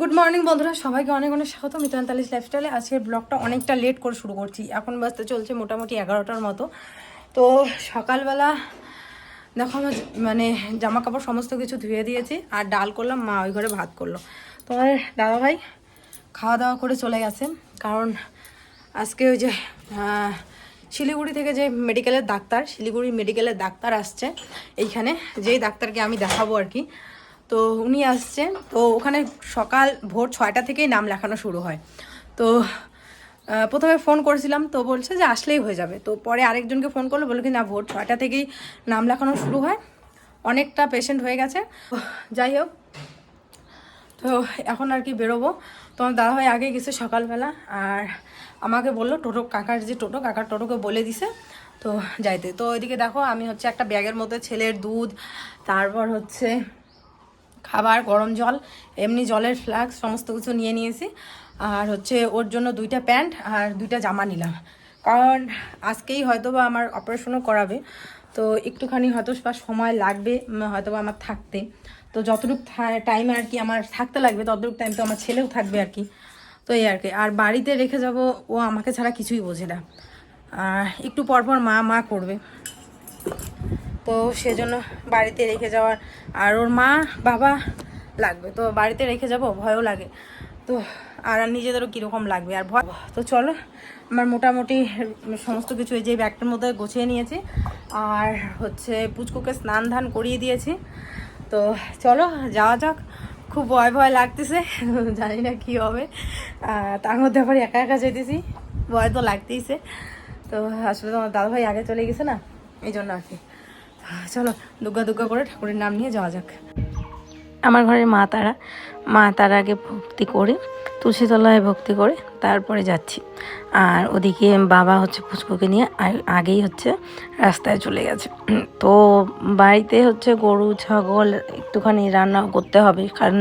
Good morning বন্ধুরা। সবাইকে অনেক অনেক স্বাগত। মিতান্তালিশ লাইফস্টাইলে আজকের ব্লগটা অনেকটা লেট করে শুরু করছি। এখন বাজতে চলছে মোটামুটি এগারোটার মতো। তো সকালবেলা দেখো আমার মানে জামা কাপড় সমস্ত কিছু ধুয়ে দিয়েছি আর ডাল করলাম, মা ওই ঘরে ভাত করল। তোমার দাদাভাই খাওয়া দাওয়া করে চলে গেছে। কারণ আজকে ওই যে শিলিগুড়ি থেকে যে মেডিকেলের ডাক্তার, শিলিগুড়ি মেডিকেলের ডাক্তার আসছে, এইখানে যেই ডাক্তারকে আমি দেখাবো আর কি। তো উনি আসছে তো ওখানে সকাল ভোর ছয়টা থেকেই নাম লেখানো শুরু হয়। তো প্রথমে ফোন করেছিলাম, তো বলছে যে আসলেই হয়ে যাবে। তো পরে আরেকজনকে ফোন করল, বলল কি না, ভোর ছয়টা থেকেই নাম লেখানো শুরু হয়। অনেকটা পেশেন্ট হয়ে গেছে। যাই হোক, তো এখন আর কি বেরোবো। তোমার দাদাভাই আগে গেছে সকালবেলা, আর আমাকে বলল, টোটো, কাকার যে টোটো, কাকার টোটোকে বলে দিছে। তো যাইতে। তো ওইদিকে দেখো, আমি হচ্ছে একটা ব্যাগের মধ্যে ছেলের দুধ, তারপর হচ্ছে খাবার, গরম জল, এমনি জলের ফ্লাক্স, সমস্ত কিছু নিয়ে নিয়েছি। আর হচ্ছে ওর জন্য দুইটা প্যান্ট আর দুইটা জামা নিলাম। কারণ আজকেই হয়তো বা আমার অপারেশনও করাবে। তো একটুখানি হয়তো বা সময় লাগবে হয়তো বা আমার থাকতে। তো যতটুকু টাইম আর কি আমার থাকতে লাগবে, ততটুকু টাইম তো আমার ছেলেও থাকবে আর কি। তো এই আর কি। আর বাড়িতে রেখে যাব, ও আমাকে ছাড়া কিছুই বোঝে না। একটু পরপর মা মা করবে। তো সেজন্য বাড়িতে রেখে যাওয়ার। আর ওর মা, বাবা লাগবে, তো বাড়িতে রেখে যাব, ভয়ও লাগে। তো আর আর নিজেদেরও কীরকম লাগবে আর ভয় তো চলো, আমার মোটামুটি সমস্ত কিছু এই যে ব্যাগটার মধ্যে গুছিয়ে নিয়েছি। আর হচ্ছে পুচকুকে স্নান ধান করিয়ে দিয়েছি। তো চলো, যাওয়া যাক। খুব ভয় ভয় লাগতেছে, জানি না কী হবে। তার মধ্যে আবার একা একা যেতেছি, ভয় তো লাগতেইছে। তো আসলে তোমার দাদাভাই আগে চলে গেছে না, এই জন্য আর কি। চলো দুর্গা দুর্গা করে ঠাকুরের নাম নিয়ে যাওয়া যাক। আমার ঘরে মা তারা মা তারা আগে ভক্তি করে, তুলসীতলায় ভক্তি করে, তারপরে যাচ্ছি। আর ওদিকে বাবা হচ্ছে পুচকুকে নিয়ে আগেই হচ্ছে রাস্তায় চলে গেছে। তো বাড়িতে হচ্ছে গরু, ছাগল একটুখানি রান্না করতে হবে, কারণ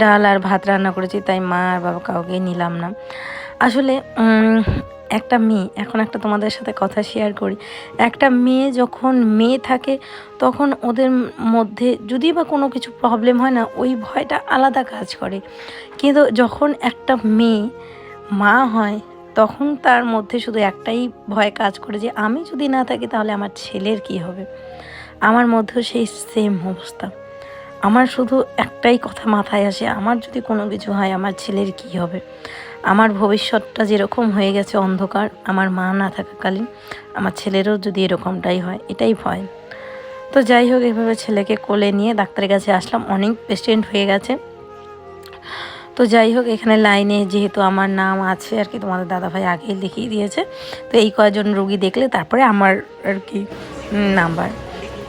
ডাল আর ভাত রান্না করেছি, তাই মা আর বাবা কাউকে নিলাম না। আসলে একটা মেয়ে, এখন একটা তোমাদের সাথে কথা শেয়ার করি। একটা মেয়ে যখন মেয়ে থাকে, তখন ওদের মধ্যে যদি বা কোনো কিছু প্রবলেম হয় না, ওই ভয়টা আলাদা কাজ করে। কিন্তু যখন একটা মেয়ে মা হয়, তখন তার মধ্যে শুধু একটাই ভয় কাজ করে যে, আমি যদি না থাকি তাহলে আমার ছেলের কি হবে? আমার মধ্যেও সেই সেম অবস্থা। আমার শুধু একটাই কথা মাথায় আসে, আমার যদি কোনো কিছু হয়, আমার ছেলের কি হবে? আমার ভবিষ্যৎটা যেরকম হয়ে গেছে অন্ধকার, আমার মা না থাকাকালীন, আমার ছেলেরও যদি এরকমটাই হয়, এটাই ভয়। তো যাই হোক, এভাবে ছেলেকে কোলে নিয়ে ডাক্তারের কাছে আসলাম, অনেক পেশেন্ট হয়ে গেছে। তো যাই হোক, এখানে লাইনে যেহেতু আমার নাম আছে, আর কি তোমাদের দাদাভাই আগেই লিখিয়ে দিয়েছে, তো এই কয়জন রুগী দেখলে তারপরে আমার আর কি নাম্বার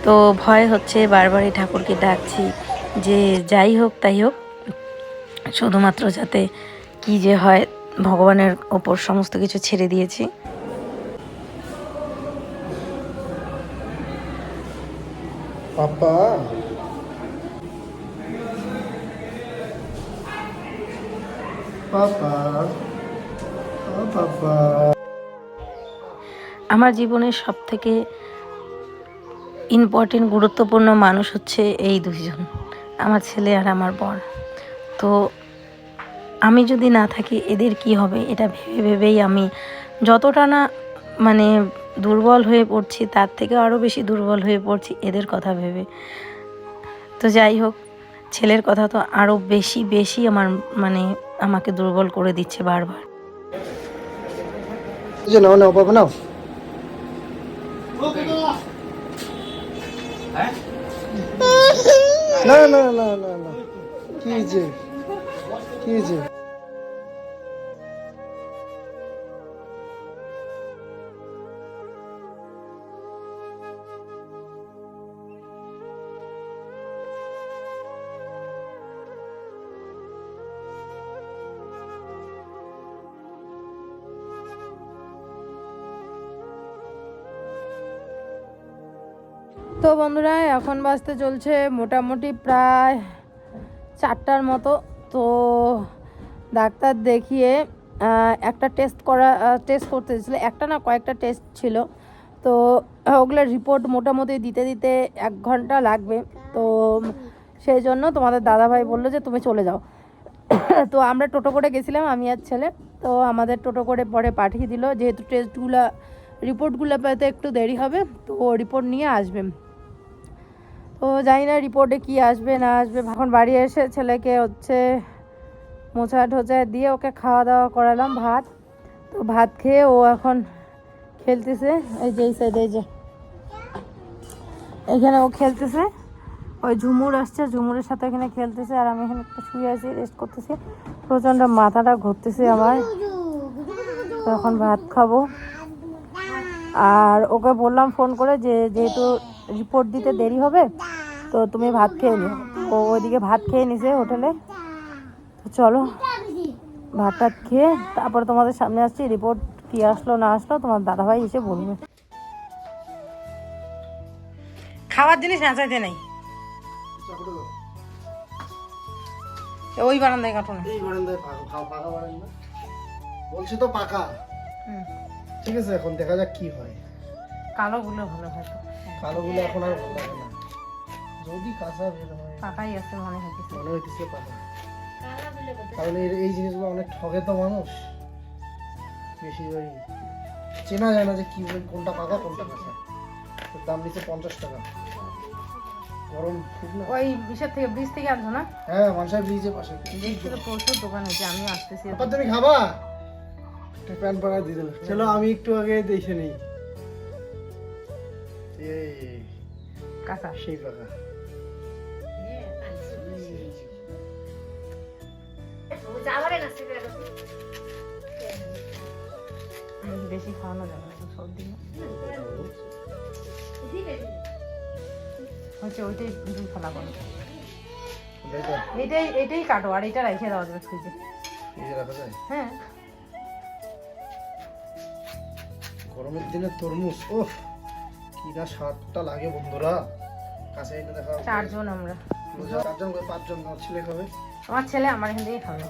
তো ভয় হচ্ছে বারবারই ঠাকুরকে ডাকছি যে যাই হোক, তাই হোক, শুধুমাত্র যাতে কি যে হয় ভগবানের ওপর সমস্ত কিছু ছেড়ে দিয়েছি। পাপা। পাপা। পাপা। আমার জীবনের সব থেকে ইম্পর্টেন্ট গুরুত্বপূর্ণ মানুষ হচ্ছে এই দুইজন আমার ছেলে আর আমার বর। তো আমি যদি না থাকি এদের কি হবে? এটা ভেবে ভেবেই আমি যতটা না মানে দুর্বল হয়ে পড়ছি তার থেকে আরও বেশি দুর্বল হয়ে পড়ছি এদের কথা ভেবে। তো যাই হোক ছেলের কথা তো আরও বেশি বেশি আমার মানে আমাকে দুর্বল করে দিচ্ছে বারবার। নাও নাও পাপা নাও। না না না না না। কি যে? কি যে তো বন্ধুরা এখন বাজতে চলছে মোটামুটি প্রায় চারটার মতো। তো ডাক্তার দেখিয়ে একটা টেস্ট করা টেস্ট করতে দিয়েছিল। একটা না কয়েকটা টেস্ট ছিল। তো ওগুলোর রিপোর্ট মোটামুটি দিতে দিতে এক ঘণ্টা লাগবে। তো সেই জন্য তোমাদের দাদাভাই বলল যে, তুমি চলে যাও। তো আমরা টোটো করে গেছিলাম, আমি আর ছেলে। তো আমাদের টোটো করে পরে পাঠিয়ে দিল। যেহেতু টেস্টগুলো রিপোর্টগুলো পেতে একটু দেরি হবে, তো রিপোর্ট নিয়ে আসবে। তো জানি না রিপোর্টে কি আসবে, না আসবে। এখন বাড়ি এসে ছেলেকে হচ্ছে মোছা টোচা দিয়ে ওকে খাওয়া দাওয়া করালাম, ভাত। তো ভাত খেয়ে ও এখন খেলতেছে, এই যে এই সাইডে এই যে। এখানে ও খেলতেছে। ওই ঝুমুর আসছে, ঝুমুরের সাথে এখানে খেলতেছে আর আমি এখানে একটু শুয়ে আছি রেস্ট করতেছি। প্রচণ্ড মাথাটা ঘুরতেছে আমার। তো এখন ভাত খাব। আর ওকে বললাম ফোন করে যে, যেহেতু রিপোর্ট দিতে দেরি হবে তো তুমি ভাত খেয়ে নিও। ও ওইদিকে ভাত খেয়ে নিছে হোটেলে। তো চলো ভাত টাত খেয়ে তারপরে তোমাদের সামনে আসছি রিপোর্ট কি আসলো না আসলো তোমার দাদাভাই এসে বলবে। খাওয়ার জিনিস না চাইতে নেই। ওই বারান্দায় কাটুন এই বারান্দায় পাকা পাকা বারান্দা। বলছি তো পাকা। ঠিক আছে এখন দেখা যাক কি হয়। কালো গুলো ভালো হয়তো কালোগুলো এখন আর ভালো লাগে না। যদি কাঁচা বের হয় পাকাই আছে মনে হচ্ছে মনে হইতেছে পাকা এর- এই জিনিসগুলো অনেক ঠকে তো মানুষ। বেশি চেনা যায় না যে কি কোনটা পাকা কোনটা কাঁচা। দাম নিচ্ছে পঞ্চাশ টাকা। গরম খুব না? ওই বিষের থেকে ব্রিজ থেকে আনছো না? হ্যাঁ মানুষের ব্রিজের পাশে। দেখছি তো প্রচুর দোকান হয়েছে আমিও আসতেছি। আপা তুমি খাবা? একটা প্যান পাড়া দিয়ে দেবে চলো আমি একটু আগে দেখে নেই। এই কাঁচা সেই পাকা বেশি খাওয়ানো যাবে না সর্দি হচ্ছে ওইটাই দুই ফেলা করো এটাই এটাই কাটো আর এটা রেখে দেওয়া যাবে ফ্রিজে হ্যাঁ গরমের দিনে তরমুজ ও কি না স্বাদটা লাগে বন্ধুরা। কাছে এনে দেখা চারজন আমরা। চারজন করে পাঁচজন আমার ছেলে খাবে আমার ছেলে আমার এখান থেকে খাবে।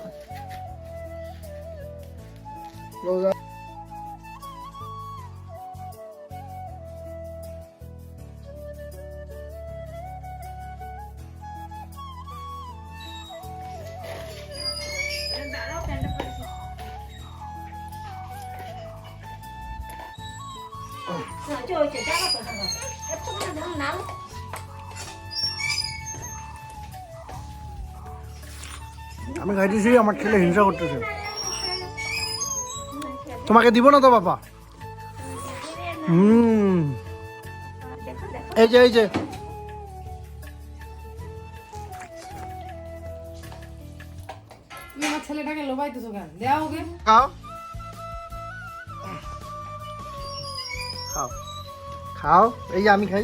এখন গাই আমি খাইতেছি আমার ছেলে হিংসা করতেছে। তোমাকে দিব না তো বাবা? হম। এই যে এই যে। খাও এই যে আমি খাই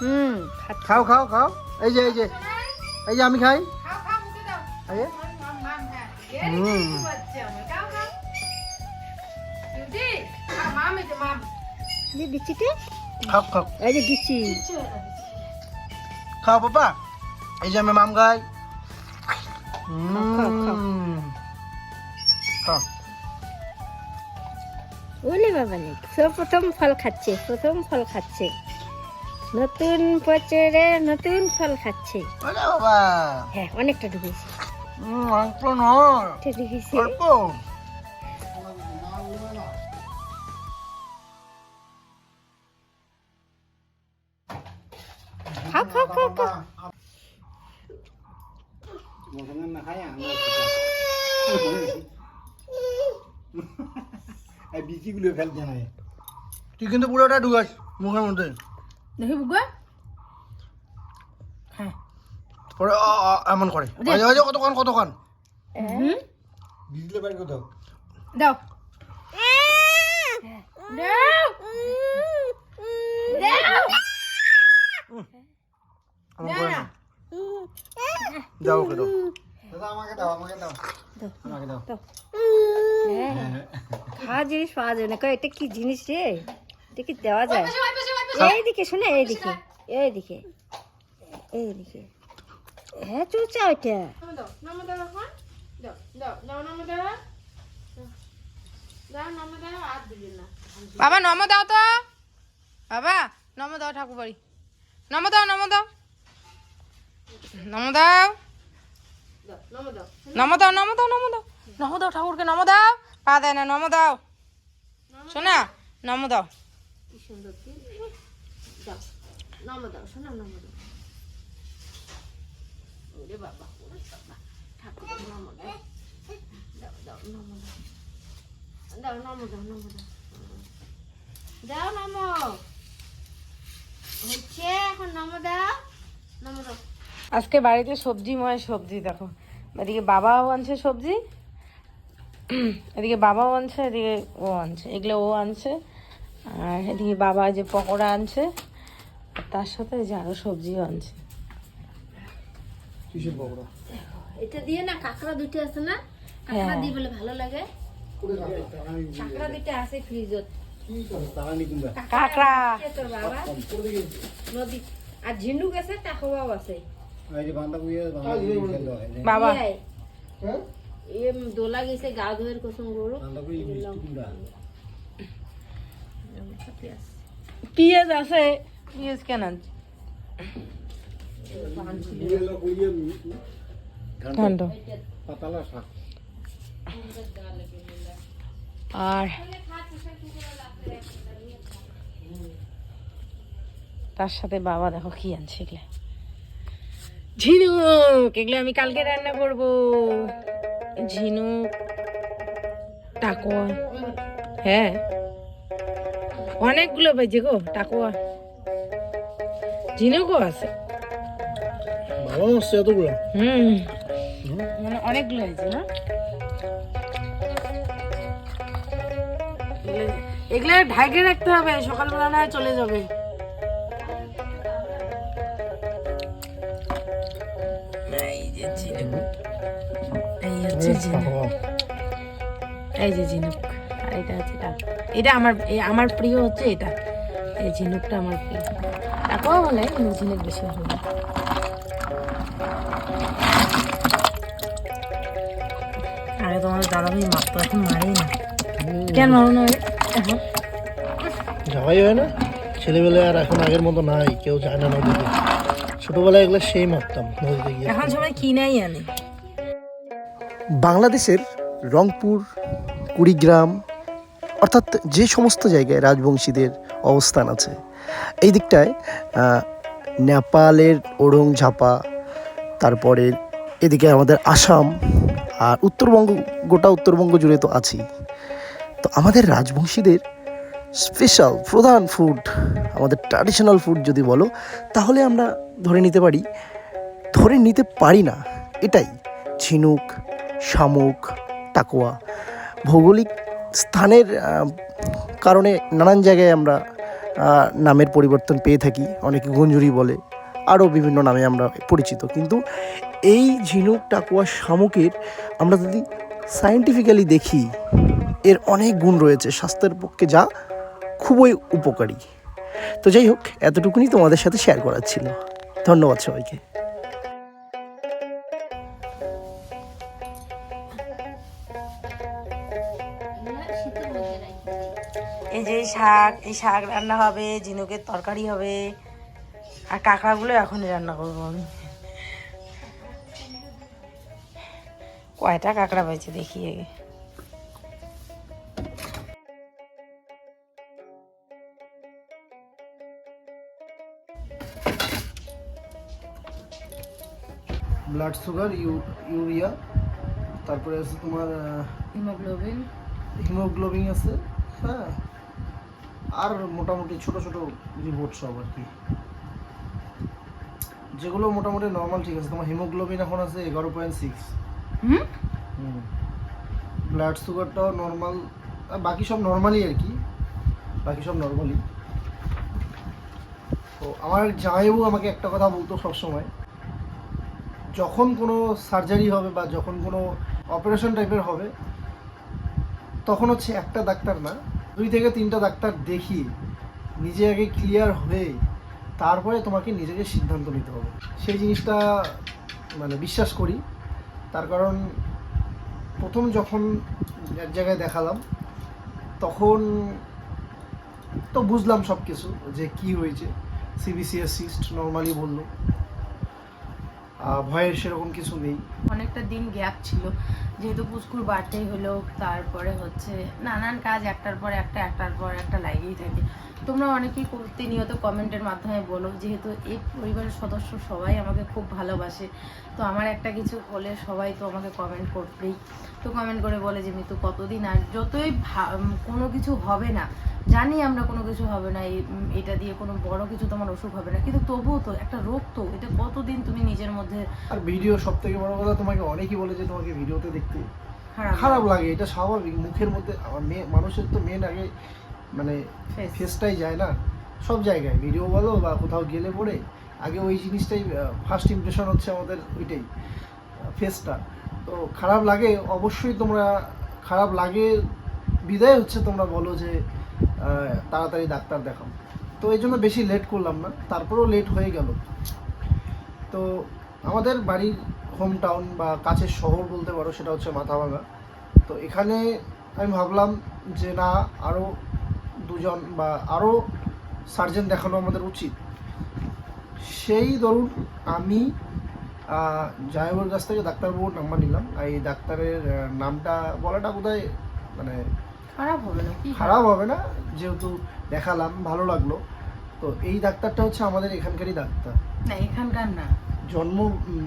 হুম খাও খাও খাও এই যে এই যে এই যে আমি খাই খাও খাও মুখে দাও এই যে। মাম মাম হ্যাঁ হুম বাচ্চা আমার খাও খাও দিদি খাও মাম এই যে মাম খাও খাও এই যে দিচ্ছি খাও বাবা এই যে আমি মাম খাই খাও, খাও। হুম। ওলে বাবা নেই। প্রথম ফল খাচ্ছে প্রথম ফল খাচ্ছে। নতুন বছরে নতুন ফল খাচ্ছে। বাবা। হ্যাঁ অনেকটা ঢুকেছে হুম, অল্প নয়। ঢুকেছে অল্প। খাও খাও খাও খাও। বিচিগুলো ফেলতে নাই তুই কিন্তু পুরোটা ঢুকাস মুখের মধ্যে। দেখি বুকা হ্যাঁ। পরে এমন করে। কতক্ষণ কতক্ষণ? বিজলে বাড়ি কোথাও দাও। দাও। দাও। খাওয়া জিনিস পাওয়া যায় না। এটা কি জিনিস রে? এটা কি দেওয়া যায়? এইদিকে শুনে এইদিকে এইদিকে এইদিকে হ্যাঁ চুচা ওইটা। বাবা নম দাও তো। বাবা নম দাও ঠাকুর বাড়ি নম দাও নম দাও। নম দাও। নমো দাও নমো দাও নমো দাও। নমো দাও, ঠাকুরকে নমো দাও। পা দেয় না, নমো দাও। শোনা, নমো দাও। দাও, নমো হচ্ছে, এখন নমো দাও। নমো দাও। আজকে বাড়িতে সবজি ময় সবজি দেখো। এদিকে বাবাও আনছে সবজি এদিকে বাবাও আনছে এদিকে ও আনছে এগুলো ও আনছে আর এদিকে বাবা যে পকোড়া আনছে আর তার সাথে যে আরও সবজিও আনছে। এটা দিয়ে না কাঁকড়া দুটো আছে না? কাঁকড়া হ্যাঁ। দিয়ে বলে ভালো লাগে। কাঁকড়া দুটো আছে ফ্রিজত। কাঁকড়া। তোর বাবা? নদী। আর ঝিনুক আছে টাকোয়াও আছে। বাবা। হ্যাঁ? এম দোলা গেছে গা ধোয়ের কুসুম গরু। পিঁয়াজ আছে পিঁয়াজ কেন আর তার সাথে বাবা দেখো কি আনছে এগুলো। ঝিনুক এগুলো আমি কালকে রান্না করব। ঝিনুক টাকোয়া হ্যাঁ। অনেকগুলো বাজে গো টাকোয়া। ঝিনুকও আছে। ভালো আসছে এতগুলো? হুম। মানে অনেকগুলো হয়েছে না? এগুলো- এগুলো ঢাকে রাখতে হবে সকালবেলা না চলে যাবে। হচ্ছে ঝিনুক এই যে ঝিনুক আর এটা হচ্ছে টাকা এটা আমার আমার প্রিয় হচ্ছে এটা। এই ঝিনুকটা আমার প্রিয়। টাকাও বলে কিন্তু ঝিনুক বেশি ভালো। আরে তোমার দাদা ভাই মাপ তো এখন মারেই না। কেন মারো না এখন। যাওয়াই হয় না? ছেলেবেলায় আর এখন আগের মতো নাই কেউ যায় না নদীতে ছোটবেলায় এগুলো সেই মারতাম নদীতে গিয়ে। এখন সবাই কিনাই আনে। বাংলাদেশের রংপুর, কুড়িগ্রাম, অর্থাৎ যে সমস্ত জায়গায় রাজবংশীদের অবস্থান আছে, এই দিকটায় নেপালের ওরং ঝাপা তারপরে এদিকে আমাদের আসাম আর উত্তরবঙ্গ, গোটা উত্তরবঙ্গ জুড়ে তো আছেই। তো আমাদের রাজবংশীদের স্পেশাল প্রধান ফুড আমাদের ট্র্যাডিশনাল ফুড যদি বলো, তাহলে আমরা ধরে নিতে পারি, ধরে নিতে পারি না, এটাই, ঝিনুক শামুক টাকোয়া ভৌগোলিক স্থানের কারণে নানান জায়গায় আমরা নামের পরিবর্তন পেয়ে থাকি। অনেকে গুঞ্জুরি বলে, আরও বিভিন্ন নামে আমরা পরিচিত। কিন্তু এই ঝিনুক টাকুয়া শামুকের আমরা যদি সায়েন্টিফিক্যালি দেখি, এর অনেক গুণ রয়েছে স্বাস্থ্যের পক্ষে যা খুবই উপকারী। তো যাই হোক, এতটুকুনি তোমাদের সাথে শেয়ার করার ছিল। ধন্যবাদ সবাইকে। শাক এই শাক রান্না হবে ঝিনুকের তরকারি হবে। আর কাঁকড়াগুলো এখনই রান্না করব আমি। কয়টা কাঁকড়া পেয়েছে দেখি আগে। ব্লাড সুগার ইউরিয়া তারপরে আছে তোমার হিমোগ্লোবিন হিমোগ্লোবিন আছে হ্যাঁ? আর মোটামুটি ছোট ছোট রিপোর্ট সব আর কি। যেগুলো মোটামুটি নর্মাল ঠিক আছে তোমার হিমোগ্লোবিন এখন আছে এগারো পয়েন্ট সিক্স হুম? ব্লাড সুগারটাও নর্মাল বাকি সব নর্মালি আর কি। বাকি সব নর্মালি তো আমার জামাইবাবু আমাকে একটা কথা বলতো সবসময় যখন কোনো সার্জারি হবে বা যখন কোনো অপারেশন টাইপের হবে তখন হচ্ছে একটা ডাক্তার না দুই থেকে তিনটা ডাক্তার দেখি, নিজে আগে ক্লিয়ার হয়ে তারপরে তোমাকে নিজেকে সিদ্ধান্ত নিতে হবে। সেই জিনিসটা মানে বিশ্বাস করি। তার কারণ প্রথম যখন এক জায়গায় দেখালাম, তখন তো বুঝলাম সব কিছু যে কি হয়েছে। সিবিসিএস সিস্ট নর্মালি বলল। ভয়ের সেরকম কিছু নেই। অনেকটা দিন গ্যাপ ছিল। যেহেতু পুষ্কুর বার্থডে হলো, তারপরে হচ্ছে নানান কাজ, একটার পর একটা, একটার পর একটা লাগিয়েই থাকে। তোমরা অনেকেই প্রতিনিয়ত কমেন্টের মাধ্যমে বলো যেহেতু এই পরিবারের সদস্য সবাই আমাকে খুব ভালোবাসে তো আমার একটা কিছু হলে সবাই তো আমাকে কমেন্ট করবেই। তো কমেন্ট করে বলে যে মিতু কতদিন আর যতই কোনো কিছু হবে না জানি আমরা কোনো কিছু হবে না এটা দিয়ে কোনো বড় কিছু তোমার অসুখ হবে না কিন্তু তবুও তো একটা রোগ তো এটা কতদিন তুমি নিজের মধ্যে আর ভিডিও সব থেকে বড় কথা তোমাকে অনেকেই বলে যে তোমাকে ভিডিওতে দেখতে খারাপ খারাপ লাগে। এটা স্বাভাবিক মুখের মধ্যে মানুষের তো মেন আগে মানে. ফেসটাই যায় না। সব জায়গায় ভিডিও বলো বা কোথাও গেলে পরে আগে ওই জিনিসটাই ফার্স্ট ইমপ্রেশন হচ্ছে আমাদের ওইটাই ফেসটা তো খারাপ লাগে অবশ্যই তোমরা খারাপ লাগে বিদায় হচ্ছে তোমরা বলো যে তাড়াতাড়ি ডাক্তার দেখাও। তো এই জন্য বেশি লেট করলাম না তারপরেও লেট হয়ে গেল। তো আমাদের বাড়ির হোম টাউন বা কাছের শহর বলতে পারো সেটা হচ্ছে মাথাভাঙা তো এখানে আমি ভাবলাম যে না আরও দুজন বা আরও সার্জেন দেখানো আমাদের উচিত। সেই ধরুন আমি আহ, কাছ থেকে ডাক্তারবাবুর নাম্বার নিলাম। আর এই ডাক্তারের নামটা বলাটা বোধহয় মানে খারাপ হবে না খারাপ হবে না যেহেতু দেখালাম ভালো লাগল। তো এই ডাক্তারটা হচ্ছে আমাদের এখানকারই ডাক্তার। না এখানকার না। জন্ম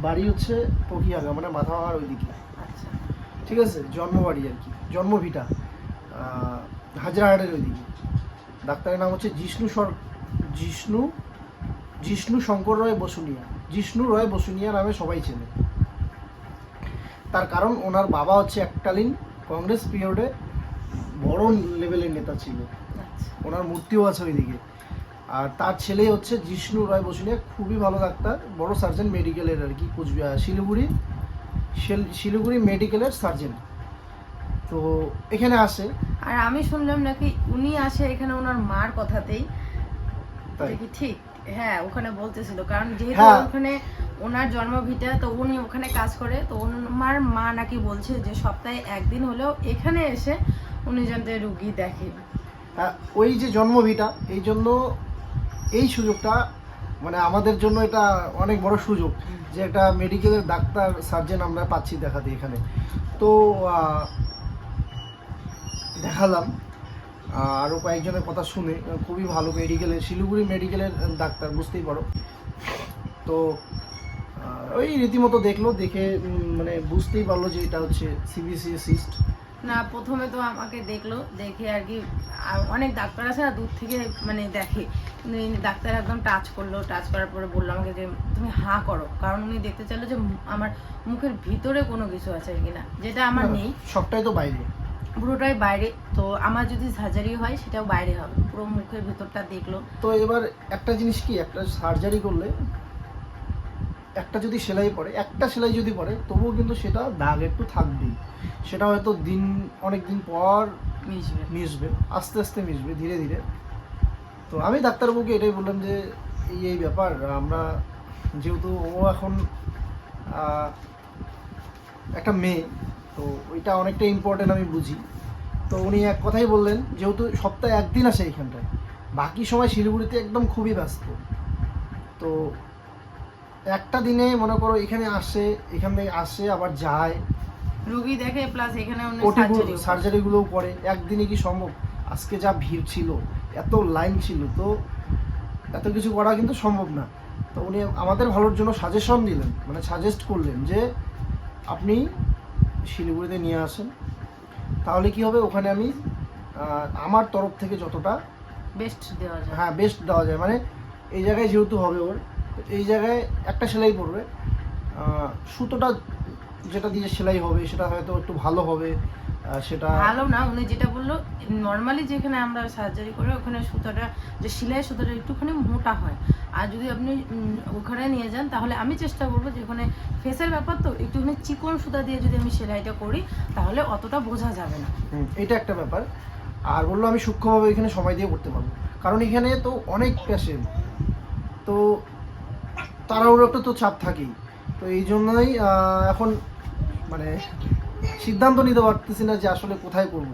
বাড়ি হচ্ছে পকিয়াগা মানে মাথা ভাঙার ওইদিকে। আচ্ছা। ঠিক আছে? জন্ম বাড়ি আর কি জন্মভিটা। হাজরাহাটের ওইদিকে ডাক্তারের নাম হচ্ছে জিষ্ণু সর জিষ্ণু জিষ্ণু শঙ্কর রয় বসুনিয়া। জিষ্ণু রয় বসুনিয়া নামে সবাই চেনে। তার কারণ ওনার বাবা হচ্ছে এককালীন কংগ্রেস পিরিয়ডে বড় লেভেলের নেতা ছিল আচ্ছা। ওনার মূর্তিও আছে ওইদিকে। আর তার ছেলে হচ্ছে জিষ্ণু রয় বসুনিয়া খুবই ভালো ডাক্তার বড় সার্জন মেডিকেলের আর কি কুচবিহার শিলিগুড়ি শিলিগুড়ি মেডিকেলের সার্জন। তো এখানে আসে। আর আমি শুনলাম নাকি উনি আসে এখানে ওনার মার কথাতেই। তাই? কি ঠিক? হ্যাঁ ওখানে বলতেছিল। কারণ যেহেতু হ্যাঁ। ওখানে ওনার জন্মভিটা তো উনি ওখানে কাজ করে তো ওনার মা নাকি বলছে যে সপ্তাহে একদিন হলেও এখানে এসে উনি যাতে রুগী দেখে। ওই যে জন্মভিটা এই জন্য এই সুযোগটা মানে আমাদের জন্য এটা অনেক বড় সুযোগ যে একটা মেডিকেলের ডাক্তার সার্জন আমরা পাচ্ছি দেখাতে এখানে। তো দেখালাম। আরও কয়েকজনের কথা শুনে খুবই ভালো মেডিকেলের শিলিগুড়ি মেডিকেলের ডাক্তার বুঝতেই পারো। তো ওই রীতিমতো দেখল দেখে মানে বুঝতেই পারল যে এটা হচ্ছে সিবিসি সিস্ট না প্রথমে তো আমাকে দেখল দেখে আর কি অনেক ডাক্তার আছে না দূর থেকে মানে দেখে। কিন্তু ডাক্তার একদম টাচ করল টাচ করার পরে বলল আমাকে যে তুমি হা করো। কারণ উনি দেখতে চাইলো যে আমার মুখের ভিতরে কোনো কিছু আছে কিনা যেটা আমার নেই। সবটাই তো বাইরে। পুরোটাই বাইরে। তো আমার যদি সার্জারি হয় সেটাও বাইরে হবে। পুরো মুখের ভেতরটা দেখল। তো এবার একটা জিনিস কি একটা সার্জারি করলে একটা যদি সেলাই পড়ে একটা সেলাই যদি পড়ে তবুও কিন্তু সেটা দাগ একটু থাকবেই। সেটা হয়তো দিন অনেক দিন পর মিশবে। মিশবে আস্তে আস্তে মিশবে ধীরে ধীরে। তো আমি ডাক্তারবাবুকে এটাই বললাম যে এই এই ব্যাপার আমরা যেহেতু ও এখন একটা মেয়ে তো ওইটা অনেকটা ইম্পর্টেন্ট আমি বুঝি। তো উনি এক কথাই বললেন যেহেতু সপ্তাহে একদিন আসে এইখানটায় বাকি সময় শিলিগুড়িতে একদম খুবই ব্যস্ত। তো একটা দিনে মনে করো এখানে আসে এখান থেকে আসে আবার যায়। রুগী দেখে প্লাস এখানে সার্জারিগুলোও করে। একদিনে কি সম্ভব? আজকে যা ভিড় ছিল এত লাইন ছিল তো এত কিছু করা কিন্তু সম্ভব না। তো উনি আমাদের ভালোর জন্য সাজেশন দিলেন মানে সাজেস্ট করলেন যে আপনি শিলিগুড়িতে নিয়ে আসেন। তাহলে কি হবে? ওখানে আমি আমার তরফ থেকে যতটা বেস্ট দেওয়া যায়। হ্যাঁ বেস্ট দেওয়া যায়। মানে এই জায়গায় যেহেতু হবে ওর এই জায়গায় একটা সেলাই পড়বে। সুতোটা যেটা দিয়ে সেলাই হবে সেটা হয়তো একটু ভালো হবে সেটা ভালো না উনি যেটা বলল নর্মালি যেখানে আমরা সার্জারি করি ওখানে সুতোটা যে সেলাই সুতোটা একটুখানি মোটা হয়। আর যদি আপনি ওখানে নিয়ে যান তাহলে আমি চেষ্টা করব যে ওখানে ফেসের ব্যাপার তো একটুখানি চিকন সুতা দিয়ে যদি আমি সেলাইটা করি তাহলে অতটা বোঝা যাবে না। এটা একটা ব্যাপার। আর বলল আমি সূক্ষ্মভাবে এখানে সময় দিয়ে করতে পারব। কারণ এখানে তো অনেক পেশেন্ট তো তাড়াহুড়ো একটা তো চাপ থাকেই। তো এই জন্যই এখন মানে সিদ্ধান্ত নিতে পারতেছি না যে আসলে কোথায় করব।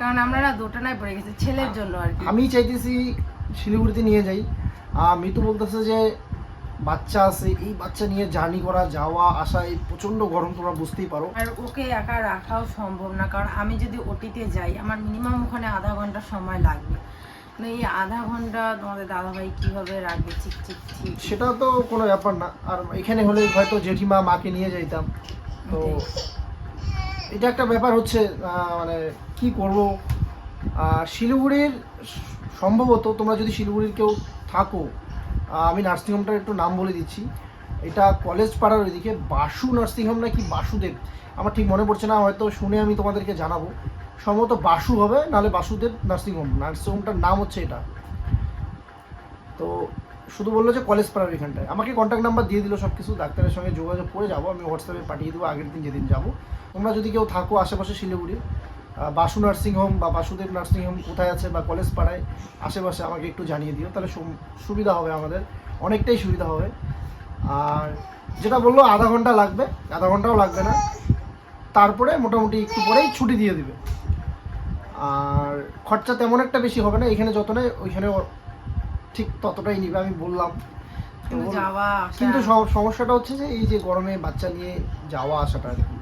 কারণ আমরা না দোটানায় পড়ে গেছি ছেলের জন্য আর কি। আমি চাইতেছি শিলিগুড়িতে নিয়ে যাই। আর মিতু বলতেছে যে বাচ্চা আছে এই বাচ্চা নিয়ে জার্নি করা যাওয়া আসা এই প্রচণ্ড গরম তোমরা বুঝতেই পারো। আর ওকে একা রাখাও সম্ভব না কারণ আমি যদি ওটিতে যাই আমার মিনিমাম ওখানে আধা ঘণ্টা সময় লাগবে। তো এই আধা ঘণ্টা তোমাদের দাদাভাই কীভাবে রাখবে? চিক চিক চিক। সেটা তো কোনো ব্যাপার না। আর এখানে হলে হয়তো জেঠিমা মাকে নিয়ে যাইতাম। তো এটা একটা ব্যাপার হচ্ছে মানে কি করব? শিলিগুড়ির সম্ভবত তোমরা যদি শিলিগুড়ির কেউ থাকো আমি নার্সিংহোমটার একটু নাম বলে দিচ্ছি। এটা কলেজ পাড়ার ওইদিকে বাসু নার্সিংহোম নাকি বাসুদেব? আমার ঠিক মনে পড়ছে না, হয়তো শুনে আমি তোমাদেরকে জানাব। সম্ভবত বাসু হবে, নাহলে বাসুদেব নার্সিংহোম নার্সিংহোমটার নাম হচ্ছে এটা। তো শুধু বলল যে কলেজ পাড়ার এখানটায় আমাকে কন্ট্যাক্ট নাম্বার দিয়ে দিল সব কিছু ডাক্তারের সঙ্গে যোগাযোগ করে যাব। আমি হোয়াটসঅ্যাপে পাঠিয়ে দেবো, আগের দিন যেদিন যাব। তোমরা যদি কেউ থাকো আশেপাশে শিলিগুড়ি বাসু নার্সিং হোম বা বাসুদেব নার্সিং হোম কোথায় আছে বা কলেজ পাড়ায় আশেপাশে আমাকে একটু জানিয়ে দিও তাহলে সুবিধা হবে আমাদের অনেকটাই সুবিধা হবে। আর যেটা বলল আধা ঘণ্টা লাগবে আধা ঘন্টাও লাগবে না। তারপরে মোটামুটি একটু পরেই ছুটি দিয়ে দিবে। আর খরচা তেমন একটা বেশি হবে না এখানে যত নেয় ওইখানে ঠিক ততটাই নিবে আমি বললাম। কিন্তু সমস্যাটা হচ্ছে যে এই যে গরমে বাচ্চা নিয়ে যাওয়া আসাটা আর কি।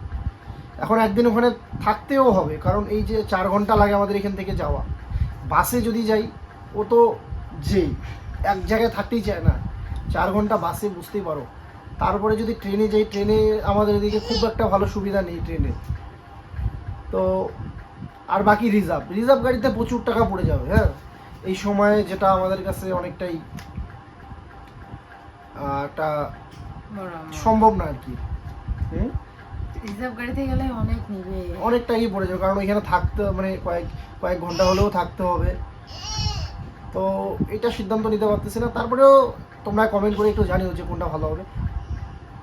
এখন একদিন ওখানে থাকতেও হবে কারণ এই যে চার ঘণ্টা লাগে আমাদের এখান থেকে যাওয়া। বাসে যদি যাই ও তো যেই এক জায়গায় থাকতেই চায় না। চার ঘণ্টা বাসে বুঝতেই পারো। তারপরে যদি ট্রেনে যাই ট্রেনে আমাদের এদিকে খুব একটা ভালো সুবিধা নেই ট্রেনে। তো আর বাকি রিজার্ভ রিজার্ভ গাড়িতে প্রচুর টাকা পড়ে যাবে হ্যাঁ? এই সময়ে যেটা আমাদের কাছে অনেকটাই একটা সম্ভব না আর কি। হুম? রিজার্ভ গাড়িতে গেলে অনেক নিবে। অনেকটা পড়ে যাবে, কারণ ওইখানে থাকতে মানে কয়েক কয়েক ঘণ্টা হলেও থাকতে হবে। তো এটা সিদ্ধান্ত নিতে পারতেছি না। তারপরেও তোমরা কমেন্ট করে একটু জানিও যে কোনটা ভালো হবে।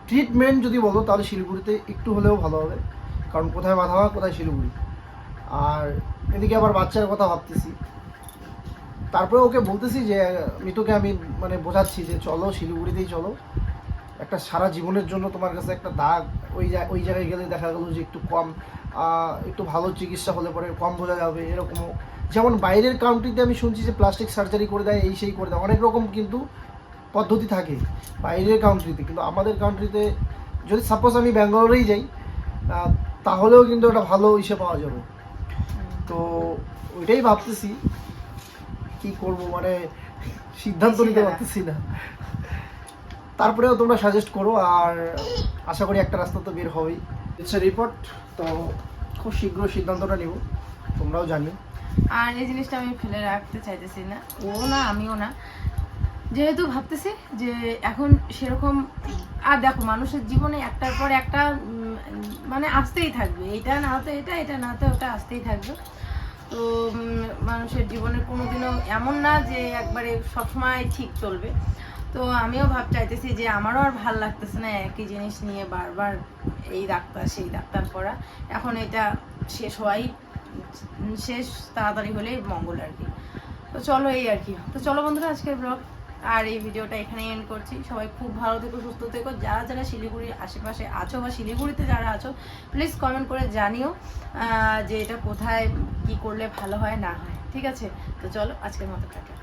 ট্রিটমেন্ট যদি বলো, তাহলে শিলিগুড়িতে একটু হলেও ভালো হবে। কারণ কোথায় মাথা কোথায় শিলিগুড়ি। আর এদিকে আবার বাচ্চার কথা ভাবতেছি। তারপরে ওকে বলতেছি যে, মিতুকে আমি মানে বোঝাচ্ছি যে চলো শিলিগুড়িতেই চলো। একটা সারা জীবনের জন্য তোমার কাছে একটা দাগ ওই ওই জায়গায় গেলে দেখা গেলো যে একটু কম একটু ভালো চিকিৎসা হলে পরে কম বোঝা যাবে এরকমও। যেমন বাইরের কান্ট্রিতে আমি শুনছি যে প্লাস্টিক সার্জারি করে দেয় এই সেই করে দেয় অনেক রকম কিন্তু পদ্ধতি থাকে বাইরের কাউন্ট্রিতে কিন্তু আমাদের কাউন্ট্রিতে যদি সাপোজ আমি ব্যাঙ্গালোরেই যাই তাহলেও কিন্তু একটা ভালো ইসে পাওয়া যাবে। তো ওইটাই ভাবতেছি কি করব মানে সিদ্ধান্ত নিতে পারতেছি না। তারপরেও তোমরা সাজেস্ট করো আর আশা করি একটা রাস্তা তো বের হবেই। ইটস রিপোর্ট তো খুব শীঘ্র সিদ্ধান্তটা নিব, তোমরাও জানিও আর এই জিনিসটা আমি ফেলে রাখতে চাইতেছি না। ও না, আমিও না। যেহেতু ভাবতেছি যে এখন সেরকম, আর দেখো মানুষের জীবনে একটার পর একটা মানে আসতেই থাকবে। এটা না হতে এটা এটা না হতে ওটা আসতেই থাকবে। তো মানুষের জীবনে কোনোদিনও এমন না যে একবারে সবসময় ঠিক চলবে। তো আমিও ভাব চাইতেছি যে আমারও আর ভালো লাগতেছে না একই জিনিস নিয়ে বারবার এই ডাক্তার, সেই ডাক্তার করা। এখন এটা শেষ হওয়াই, শেষ তাড়াতাড়ি হলেই মঙ্গল আর কি। তো চলো এই আর কি। তো চলো বন্ধুরা, আজকের ব্লগ আর এই ভিডিওটা এখানে এন্ড করছি। সবাই খুব ভালো থেকো, সুস্থ থেকো। যারা যারা শিলিগুড়ির আশেপাশে আছো বা শিলিগুড়িতে যারা আছো প্লিজ কমেন্ট করে জানিও যে এটা কোথায়, কি করলে ভালো হয়, না হয়। ঠিক আছে? তো চলো, আজকের মতো টাটা।